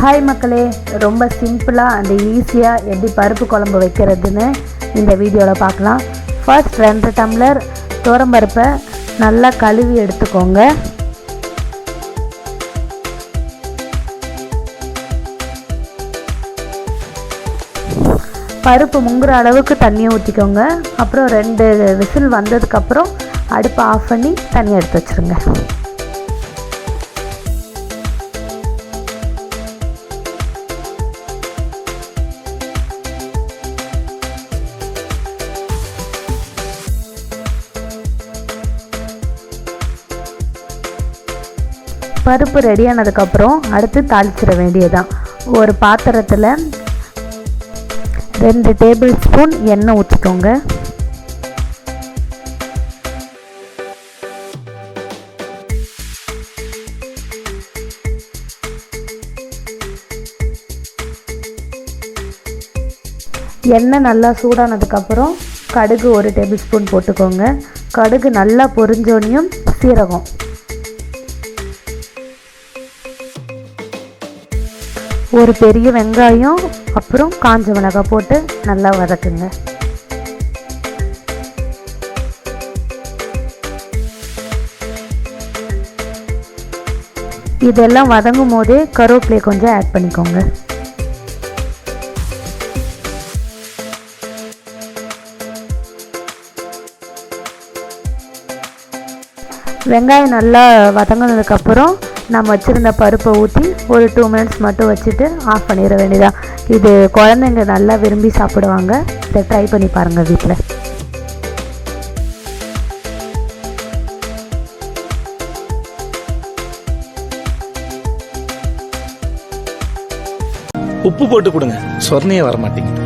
Hi மக்களே ரொம்ப சிம்பிளாக அண்ட் ஈஸியாக எப்படி பருப்பு குழம்பு வைக்கிறதுன்னு இந்த வீடியோவில் பார்க்கலாம். ஃபர்ஸ்ட் ரெண்டு டம்ளர் பருப்பை நல்லா கழுவி எடுத்துக்கோங்க. பருப்பு முங்குற அளவுக்கு தண்ணியை ஊற்றிக்கோங்க அப்புறம் ரெண்டு விசில் வந்ததுக்கப்புறம் அடுப்பை ஆஃப் பண்ணி தண்ணி எடுத்து வச்சுருங்க. பருப்பு ரெடி ஆனதுக்கப்புறம் அடுத்து தாளிச்சிட வேண்டியதுதான். ஒரு பாத்திரத்தில் ரெண்டு டேபிள் ஸ்பூன் எண்ணெய் ஊற்றிக்கோங்க எண்ணெய் நல்லா சூடானதுக்கப்புறம் கடுகு ஒரு டேபிள் ஸ்பூன் போட்டுக்கோங்க. கடுகு நல்லா பொரிஞ்சோனையும் சீரகம். ஒரு பெரிய வெங்காயம் அப்புறம் காஞ்ச மிளகாய் போட்டு நல்லா வதக்குங்க. இதெல்லாம் வதங்கும் போதே கருவேப்பிலையை கொஞ்சம் ஆட் பண்ணிக்கோங்க. வெங்காயம் நல்லா வதங்கினதுக்கப்புறம் நம்ம வச்சுருந்த பருப்பை ஊற்றி ஒரு டூ மினிட்ஸ் மட்டும் வச்சுட்டு ஆஃப் பண்ணிட வேண்டியதான் இது குழந்தைங்க நல்லா விரும்பி சாப்பிடுவாங்க. இதை ட்ரை பண்ணி பாருங்கள் வீட்டில் உப்பு போட்டு கொடுங்க. சொர்ணையே வர மாட்டேங்குது